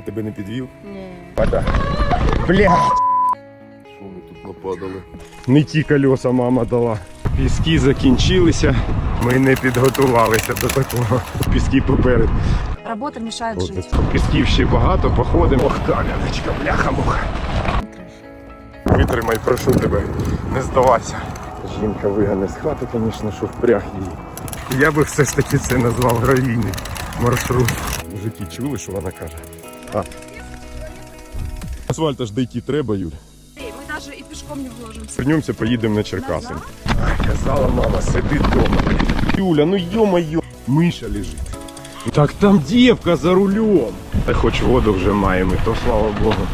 Я тебе не підвів. Ні. Вода. Блядь! Що ми тут нападали? Не ті колеса мама дала. Піски закінчилися. Ми не підготувалися до такого. Піски поперед. Робота мешает жить. От, Пісків ще багато, походимо. Ох, кам'яночка, бляха-муха. Витримай, прошу тебе, не здавайся. Жінка вигане з хати, звісно, що впряг її. Я би все ж таки це назвав гравійний маршрут. Мужики чули, що вона каже? А. Асфальта ж дійти треба, Юль. Мы даже и пешком не вложимся. Вернемося, поїдемо на Черкаси. Ай, казала мама, сиди вдома. Юля, ну йо-моє, миша лежить. Так там дівка за рулем. Та хоч воду вже маємо, то слава Богу.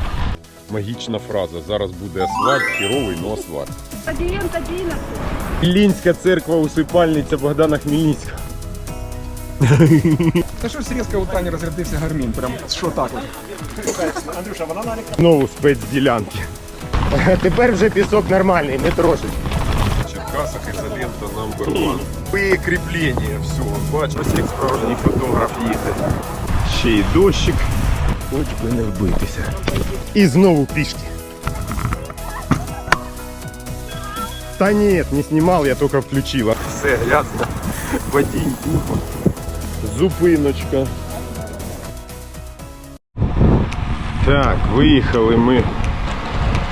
Магічна фраза. Зараз буде асфальт, хіровий, но асфальт. Стадион 11. Іллінська церква, усипальниця Богдана Хмельницького. Та щось різко у Тані розрядився гармін. Прям що так от. Знову спецділянки. Тепер вже пісок нормальний, не трошить. В Черкасах ізолента number one. Викріплення всього. Бачиш, ось як справжній фотограф їде. Ще й дощик. Хоч би не вбитися. І знову пішки. Та ні, не знімав, я тільки включила. Все грязно. Водій. Зупиночка. Так, виїхали ми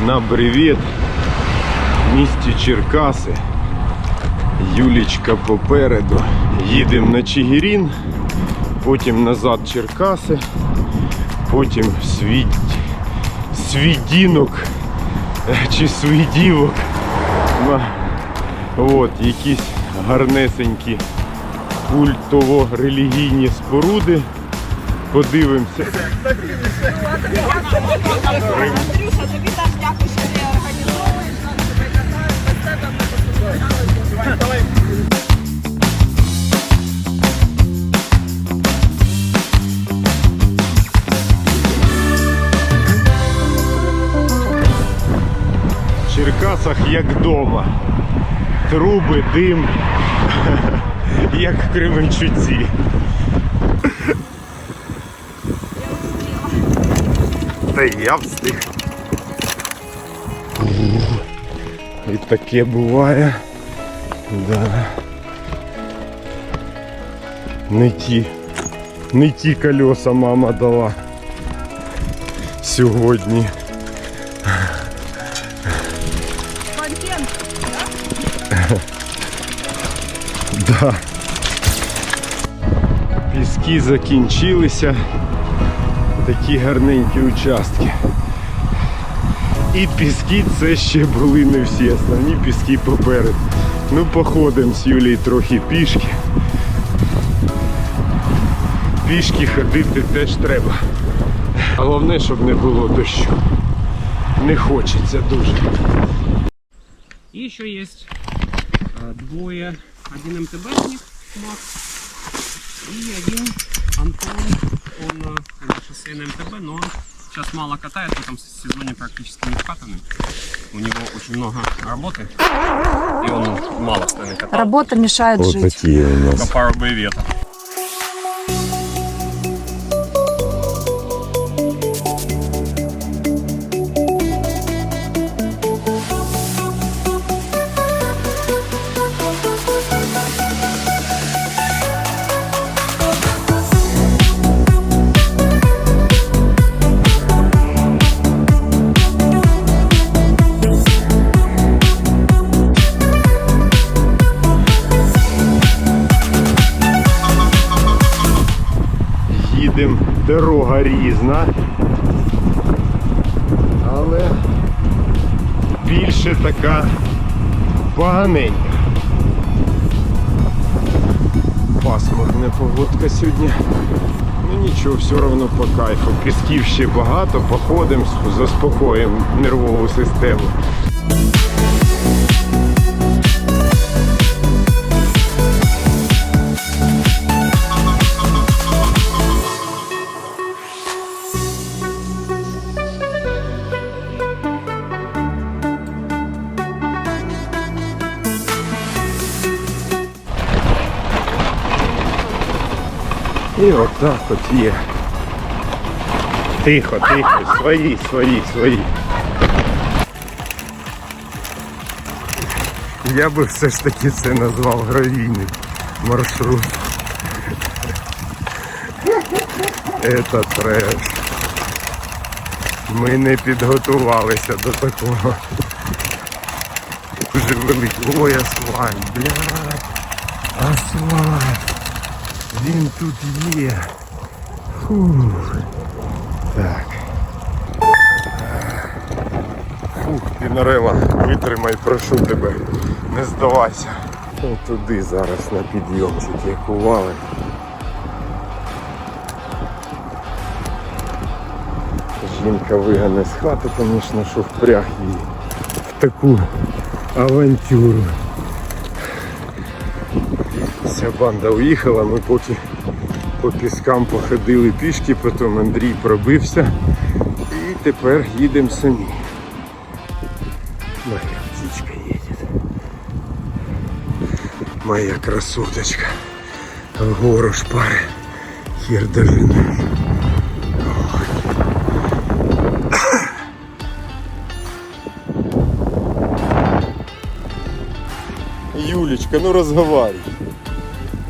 на бревет в місті Черкаси. Юлічка попереду. Їдемо на Чигирін, потім назад Черкаси, потім свід... свідінок е, чи свідівок. От, якісь гарнесенькі культово-релігійні споруди. Подивимося. Тобі теж дякую, що ти організовуєш нам тебе катають, без тебе ми В Черкасах як вдома. Труби, дим, як в Кременчуці. Та я встиг. І таке буває. Да. Не ті, не ті колеса мама дала сьогодні. контент. Да. Піски закінчилися. Такі гарненькі участки. І піски це ще були не всі, основні піски поперед. Ну, походимо з Юлією трохи пішки. Пішки ходити теж треба. Головне, щоб не було дощу. Не хочеться дуже. Еще есть э, двое. Один МТБшник и один Антон. Он э, на шоссейный МТБ, но он сейчас мало катает, в этом сезоне практически не вкатанный. У него очень много работы, и он мало стороны катал. Работа мешает Ось жить. такі у нас. Только пару боеветов. Різна. Але більше така поганенька. Пасмурна погодка сьогодні. Ну нічого, все одно по кайфу. Пісків ще багато, походимо, заспокоїмо нервову систему. І отак от є Тихо, тихо, свої, свої, свої. Я би все ж таки це назвав гравійний маршрут. Это треш. Ми не підготувалися до такого. Дуже великий. Ой, асфальт, блядь. Асфальт. Він тут є. Фух. Так. Фух, Пінарела, витримай, прошу тебе. Не здавайся. Туди зараз на підйомчик як ували. Жінка вигане з хати, звісно, що впряг її в таку авантюру. Вся банда уїхала, ми поки по піскам походили пішки, потім Андрій пробився і тепер їдемо самі. Моя птичка їде. Моя красоточка. Вгору шпари. Хер дожини. Юлечка, ну разговаривай.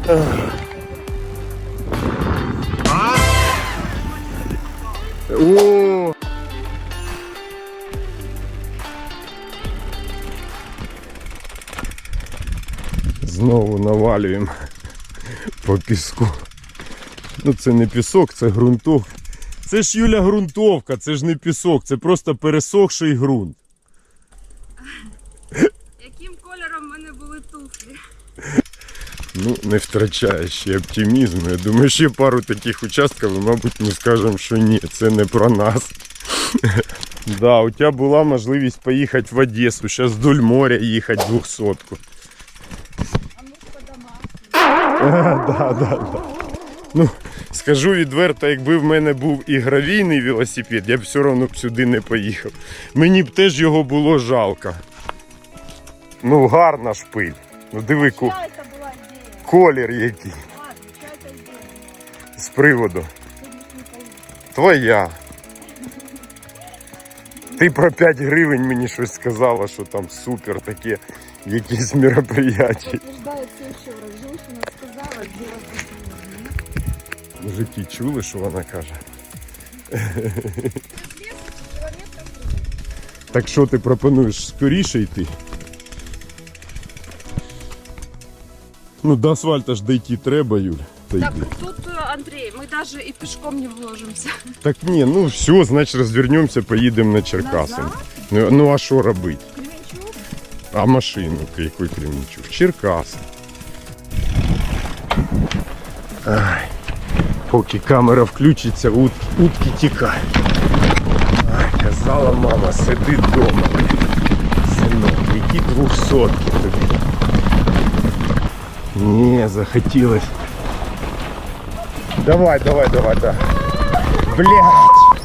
О! Знову навалюємо по піску. Ну це не пісок, це ґрунтовка. Це ж Юля ґрунтовка, це ж не пісок, це просто пересохший ґрунт. Яким кольором в мене були туфлі? Ну, не втрачає ще оптимізму. Я думаю, ще пару таких участків, і, мабуть, ми скажемо, що ні, це не про нас. Да, у тебе була можливість поїхати в Одесу, зараз вдоль моря їхати двохсотку. А ну по домах. Да, да, да. Ну, скажу відверто, якби в мене був і гравійний велосипед, я б все одно б сюди не поїхав. Мені б теж його було жалко. Ну, гарна шпиль. Ну диви, ку- колір який Ладно, чья это идея? з приводу. Ты не поймешь. Твоя. Ти про 5 гривень мені щось сказала, що там супер таке, якісь мероприятия. Подтверждается еще раз. Женщина сказала, сделать это нужно. Мужики чули, що вона каже. Так що ти пропонуєш скоріше йти? Ну, до асфальта ж дійти треба, Юль. Та Так, йди. тут, э, Андрей, мы даже и пешком не вложимся. Так ні, ну все, значить розвернемося, поїдемо на Черкаси. Назад? Ну, ну а що робити? Кременчук? А машину, який Кремінчук? Черкаси. Ай, поки камера включиться, ут, утки тікають. Ай, казала мама, сиди вдома. Синок, які двохсотки тобі. Ні, захотілось. Давай, давай, давай, давай. Блять!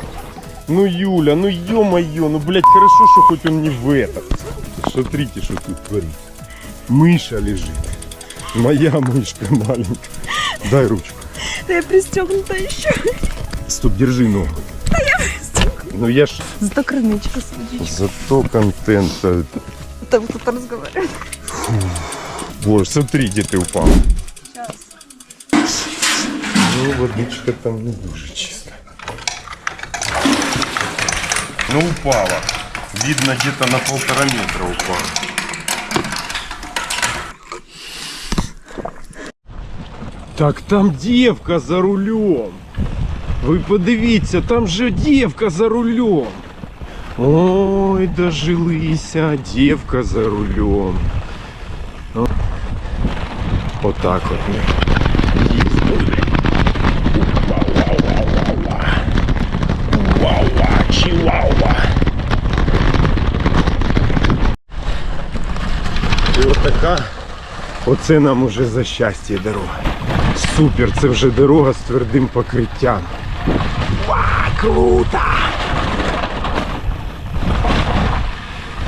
Ну Юля, ну ё-моё, ну блядь, хорошо, что хоть он не в этот. Смотрите, что тут творится. Мыша лежит. Моя мышка маленькая. Дай ручку. Да я пристегнута еще. Стоп, держи ногу. Ну я ж Зато крынычка с водичкой. зато контент. э, Там кто-то разговаривает. Боже, смотри, где ты упал. Сейчас. Ну, водичка там не дуже чиста. Ну, упала. Видно, где-то на полтора метра упала. Так там девка за рулем. Ви подивіться, там же девка за рулем. Ой, дожилися, девка за рулем. Отак от. ми їздили. І отака, оце нам уже за щастя дорога. Супер, це вже дорога з твердим покриттям. Ва, круто!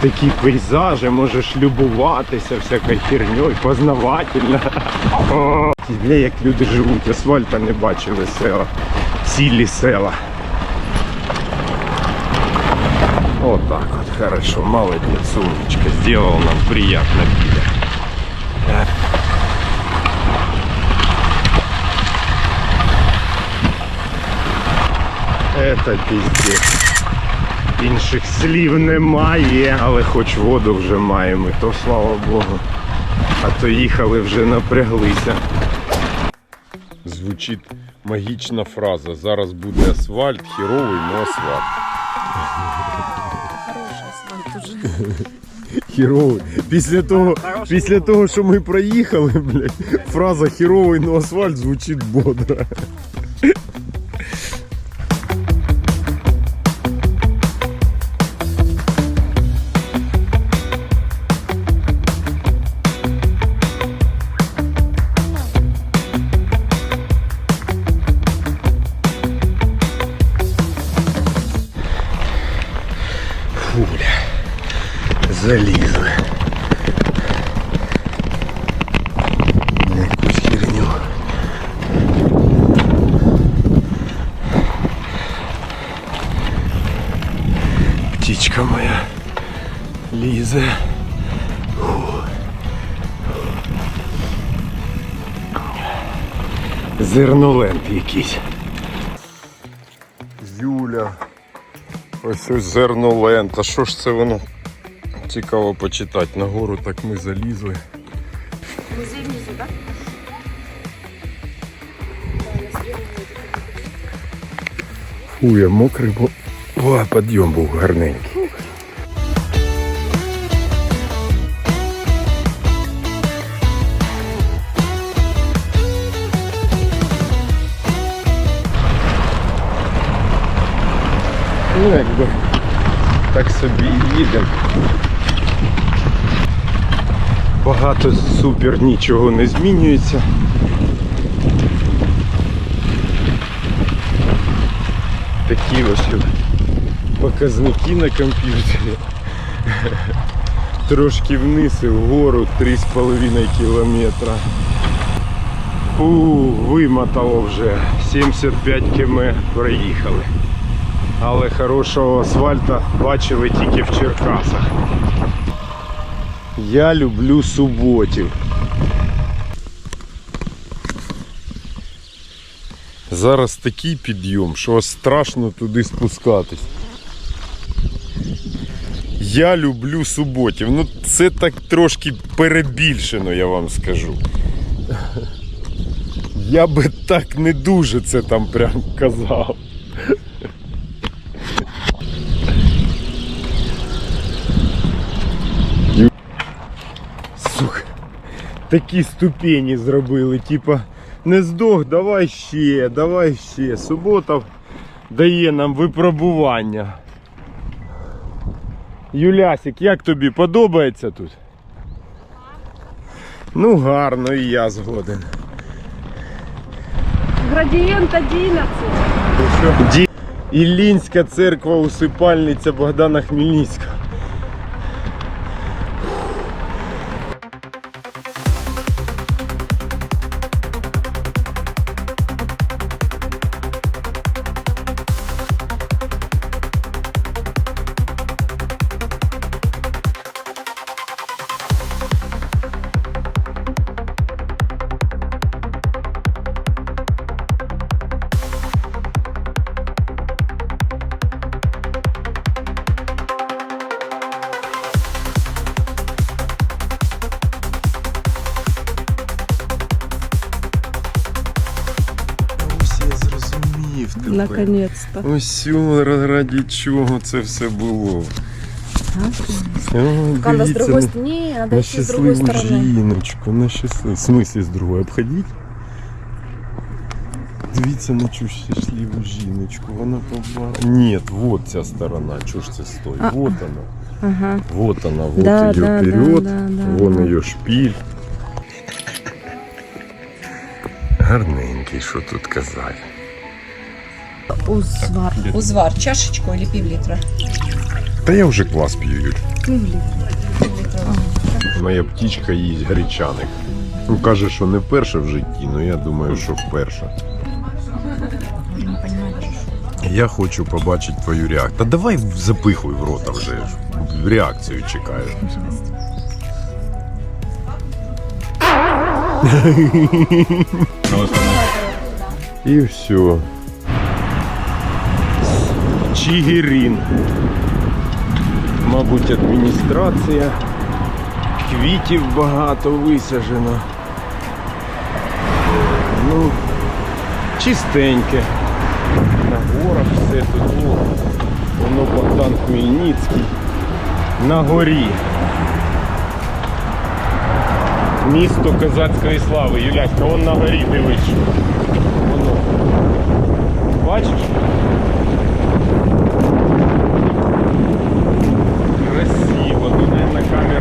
Такі пейзажі, можеш любуватися всякою херньою, познавательно. О, Бля, як люди живуть, асфальта не бачили села. Цілі села. Вот так вот, хорошо, молодец, умничка, сделал нам приятно пиля. Это пиздец. Інших слів немає, але хоч воду вже маємо, і то слава Богу. А то їхали вже напряглися. Звучить магічна фраза. Зараз буде асфальт, хіровий, но асфальт. Хороший асфальт уже. Хіровий. Після того, після того, що ми проїхали, блядь, фраза хіровий, но асфальт звучить бодро. Ось зерно зернолент. А що ж це воно? Цікаво почитати. Нагору так ми залізли. Музей внизу, так? Фу, я мокрий, бо О, підйом був гарненький. Ну, якби так собі і їдемо. Багато супер нічого не змінюється. Такі ось показники на комп'ютері. Трошки вниз і вгору 3,5 кілометра. Фу, вимотало вже. 75 км проїхали. Але хорошого асфальта бачили тільки в Черкасах. Я люблю суботів. Зараз такий підйом, що аж страшно туди спускатись. Я люблю суботів. Ну це так трошки перебільшено, я вам скажу. Я би так не дуже це там прям казав. Такі ступені зробили, типа не здох, давай ще, давай ще. Субота дає нам випробування. Юлясик, як тобі подобається тут? Ну гарно, і я згоден. Градієнт 11. Ді... Іллінська церква усипальниця Богдана Хмельницького. Наконец-то. Ось раді чого це все було. О, Надо с дивіться другой на- стороны. Не, надо На идти с другой щасливу стороны. жіночку, на щасливу. В смислі з другої обходіть? Дивіться на цю щасливу жіночку. Вона побачила. Ні, вот ця сторона. Чого ж це стоїть? Вот вона. Ага. Вот она, вот Да, ее да, вперед, да, да, вон да. ее шпиль. Гарненький, що тут казати. Узвар. Узвар, чашечку или пів-літра? Та я вже квас п'ю, Юль. Пів-літра. Моя птічка їсть гречаник. Ну, каже, що не вперше в житті, але я думаю, що що. Я хочу побачити твою реакцію. Та давай запихуй в рота вже. Реакцію чекаю. І все. Чигирин. Мабуть, адміністрація. Квітів багато висаджено. Ну, чистеньке. На горах все тут. Воно Богдан Хмельницький. На горі. Місто козацької слави. Юляська, вон на горі дивись. Воно. Бачиш? Красиво. Тут, мабуть, камера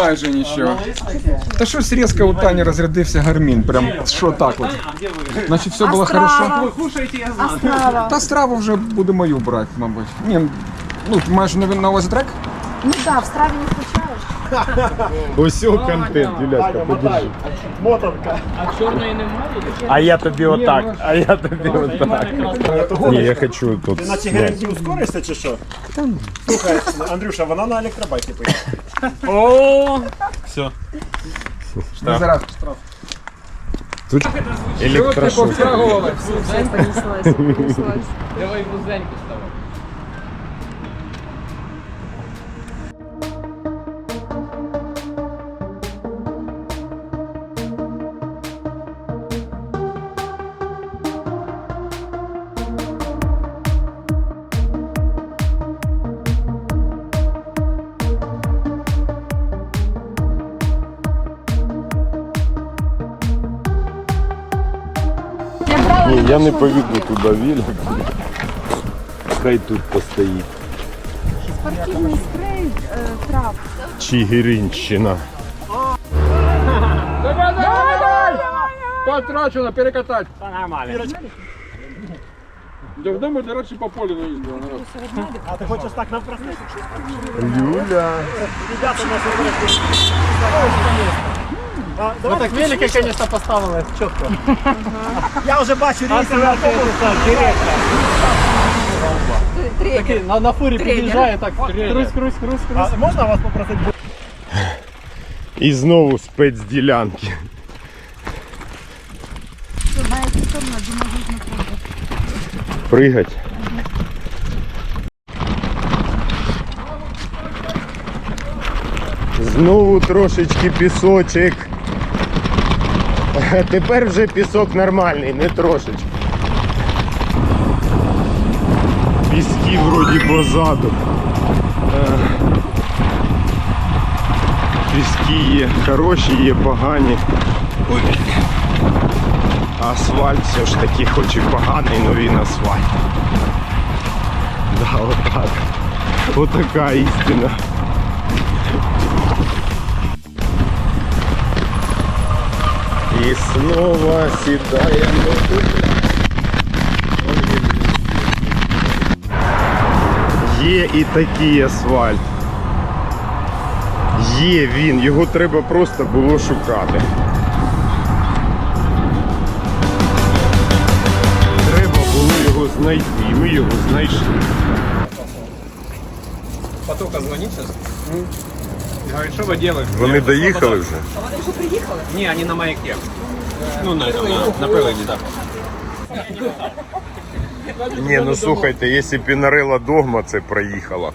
майже нічого. Та щось різко у Тані розрядився гармін. Прям що так от. Значить, все було хорошо. Та страву вже буде мою брати, мабуть. Ні, ну ти маєш на, увазі трек? Ну да, в страве не включаешь. О контент, Юляська, подержи. А я тобі отак, а я тобі отак. Ні, я хочу тут. На цигареті ускоришся чи що? Слухай, Андрюша, вона на електробайці поїхала. Не зараз. Тут Що ти електрошок. повтягували? Понеслась, понеслась. Давай вузеньку ставай. Я не поведу туди Віля. Хай тут постоїть. Спортивный спрей э, трав. Чигиринщина. Давай, давай, давай! Потрачено, перекатать. Нормально. Давно до речі, по полю не їздили. А ти хочеш так навпросту? Люля. Ребята нас виберуть. Ну так велики, звісно, поставили чітко. Я вже бачу рейси на автобус. Тренер. На, на фурі під'їжджає так. Крусь, крусь, крусь, крусь. А можна вас попросити? І знову спецділянки. На эту сторону, где можно прыгать. Пригать. Знову трошечки пісочок. Тепер вже пісок нормальний, не трошечки. Піски вроді позаду. Е, Піски є хороші, є погані. Ой. Асфальт все ж таки хоч і поганий, але він асфальт. Да, отак. Отака істина. І снова сідаємо. Є і такий асфальт. Є він, його треба просто було шукати. Треба було його знайти, ми його знайшли. Потока звонит сейчас. Говорит, что вы делаете? Вони доїхали вже? Не, они на маяке. Ну, на этом, на, на приладе, да. Ні, ну слухайте, якщо Пінарела Догма це проїхала.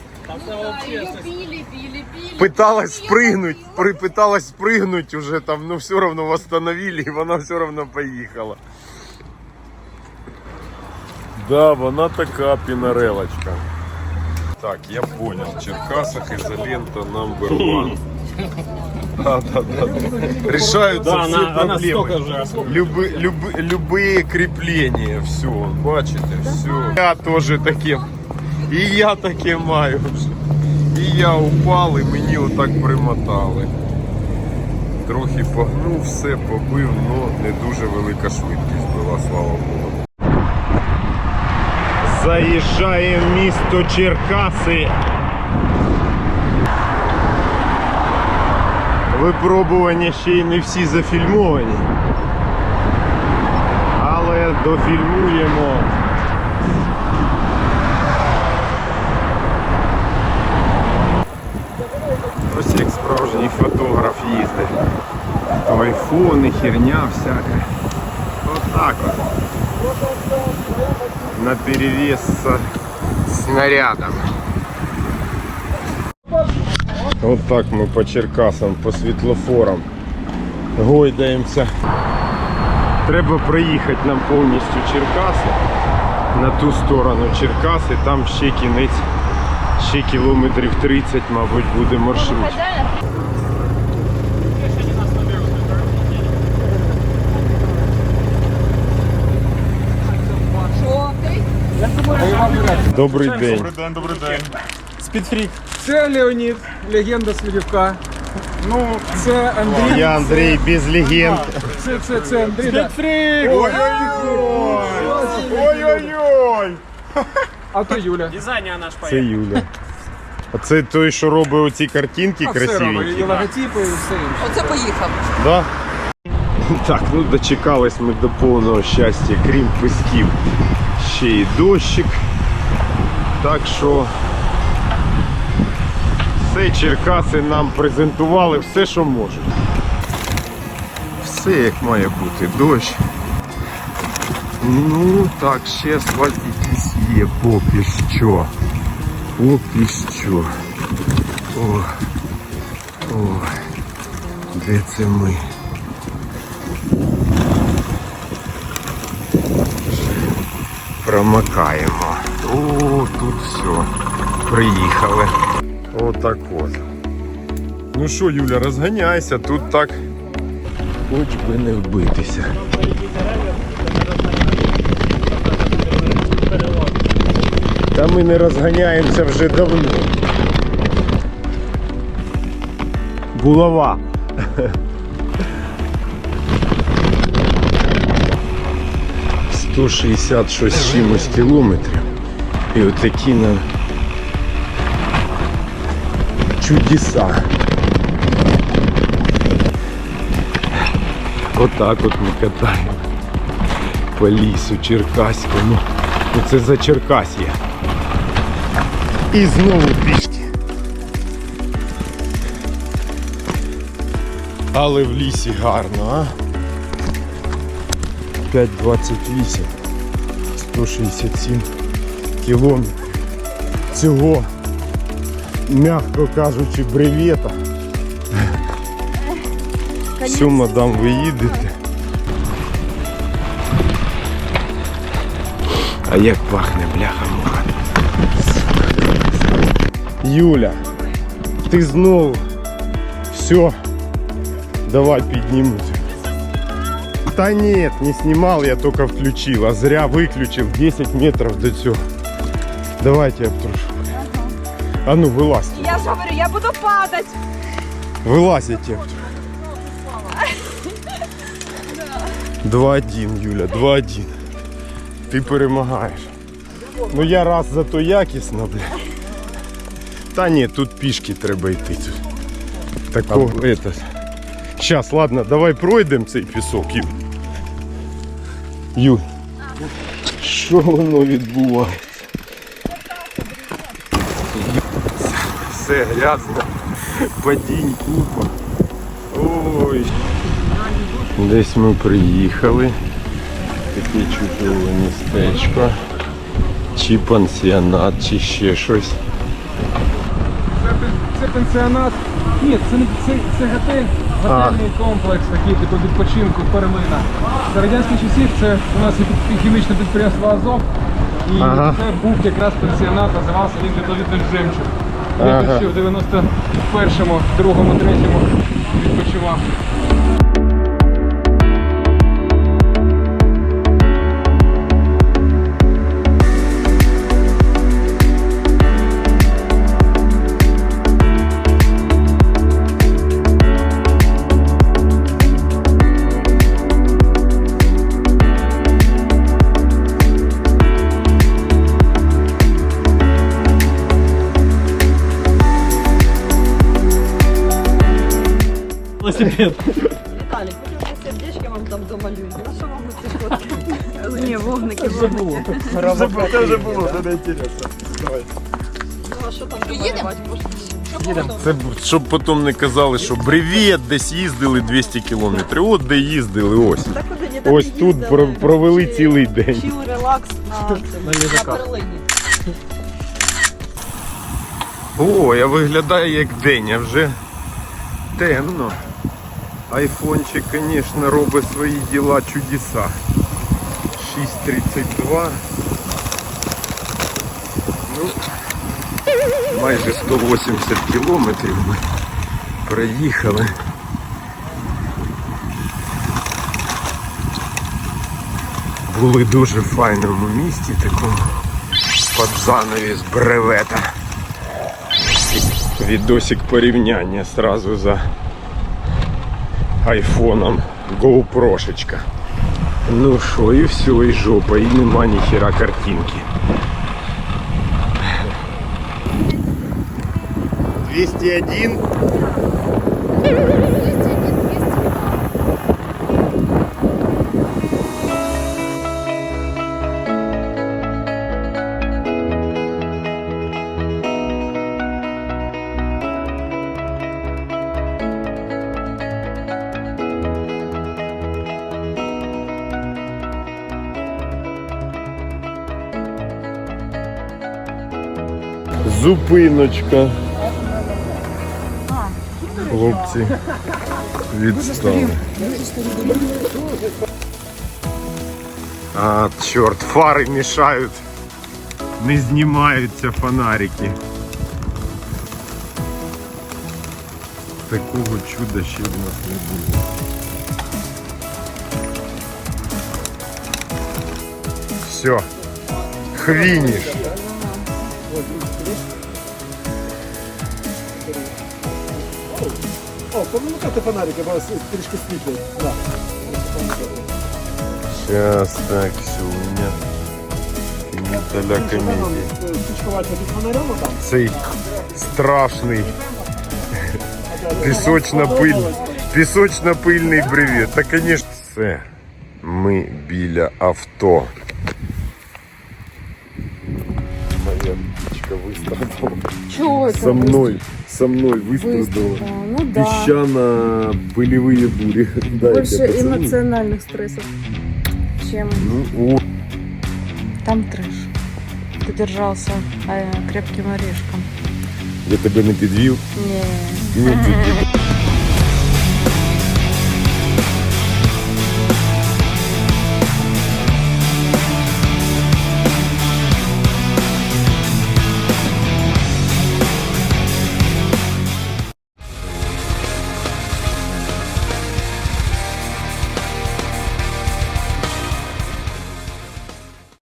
Ее били, били, били. Пыталась спрыгнуть, при, пыталась спрыгнуть уже там, но все равно восстановили, и вона все равно поїхала. Да, вона така пінарелочка. Так, я понял. В Черкасах изолента number one. Да, да, да. Решаются Да, все она- она проблемы. столько любые крепления, все, бачите, все. Я тоже таке, і я таке маю вже. І я упав, і мені отак примотали. Трохи погнув, все побив, але не дуже велика швидкість була, слава Богу. Заїжджає в місто Черкаси. Випробування ще й не всі зафільмовані. Але дофільмуємо. Ось як справжній фотограф їздить. Айфони, херня всяка. Отак от. На перевес з снарядом. От так ми по Черкасам, по світлофорам гойдаємося. Треба проїхати нам повністю Черкаси. На ту сторону Черкаси, там ще кінець, ще кілометрів 30, мабуть, буде маршрут. Добрий день. Добрий день, добрий день. Спідфрік. Це Леонід, легенда Слідівка. Ну, це Андрій. Я Андрій без легенд. Це, це, це Андрій. да. Спідфрік! Ой-ой-ой! Ой-ой-ой! А то Юля. Це Юля. А це той, що робить оці картинки А все робить, і красиві. логотипи, і все інше. Оце поїхав. Да? Так, ну дочекались ми до повного щастя, крім писків. Ще й дощик. Так що все Черкаси нам презентували все, що можуть. Все як має бути. Дощ. Ну так, ще асфальт якийсь є поки що. Поки що. О. О. Де це ми? Промикаємо. О, тут все. Приїхали. Отак от. Ну що, Юля, розганяйся, тут так. Хоч би не вбитися. Та ми не розганяємося вже давно. Булава. Сто шістдесят щось чимось кілометрів. І отакі на чудеса. Отак от ми катаємо по лісу Черкаському. Ну це за Черкасія. І знову пішки. Але в лісі гарно, а? 5,28, 167 кілометрів. Цього, м'яко кажучи, бревета. Все, мадам, ви їдете. А як пахне бляха муха. Юля, ти знову. Все. Давай підніму. Та нет, не снимал, я только включил, а зря выключил 10 метров до цього. Давайте я прошу. А ну, вылазьте. Я ж говорю, я буду падать. Вылазите. я прошу. 2-1, Юля, 2-1. Ти перемагаєш. Ну я раз зато якісно, бля. Та ні, тут пішки треба йти. Тут. Такого, это... Сейчас, ладно, давай пройдемо цей пісок, Юль. Юль. Що воно відбувається? Все грязно. Падінь купа. Ой. Десь ми приїхали. Таке чудове містечко. Чи пансіонат, чи ще щось. Це, пенсіонат. Ні, це не це, це готель, готельний комплекс, такий типу відпочинку перлина. За радянських часів це у нас хімічне підприємство Азов. І Ага. це був якраз пенсіонат, називався він Літовідний Жемчуг. Ага. тут ще в 91-му, 2-му, 3-му відпочивав. Велосипед. Віталій, потім я сердечки вам там домалюю. На що вам ці фотки? Ні, вогники, вогники. Це вже було, це не інтересно. Давай. Ну, а що там домалювати? Це б- щоб потім не казали, що бревет, десь їздили 200 кілометрів. От де їздили, ось. Так куди ні, так Ось і тут їздили. про- провели Чи- цілий день. Чіл, релакс на, цьому, на перлині. О, я виглядаю як день, а вже темно. Айфончик, звісно, робить свої діла чудеса. 6.32. Ну, майже 180 кілометрів ми проїхали. Були дуже в файному місті, такому під занавіс бревета відосик порівняння сразу за айфоном GoPro-шечка. Ну що, і все, і жопа, і нема ніхера картинки. 201 Зупиночка. Хлопці відстали. А, чорт, фари мішають. Не знімаються фонарики. Такого чуда ще в нас не було. Все. Хвініш. О, помилкати фонарики, бо трішки світло. Да. Сейчас так, все у меня під фонарем там. Цей страшний пісочно-пиль, пісочно-пильний бревет. Та, звісно, все. Ми біля авто. Моя птичка вистрадала. Чого це? Со мною, со мною вистрадала. Ну да. Песчано пылевые бури. Больше пацаны. эмоциональных стрессов, чем Ну, о, там трэш. Ты держался э, крепким орешком. я тебе не підвів. Не. Ну, ти-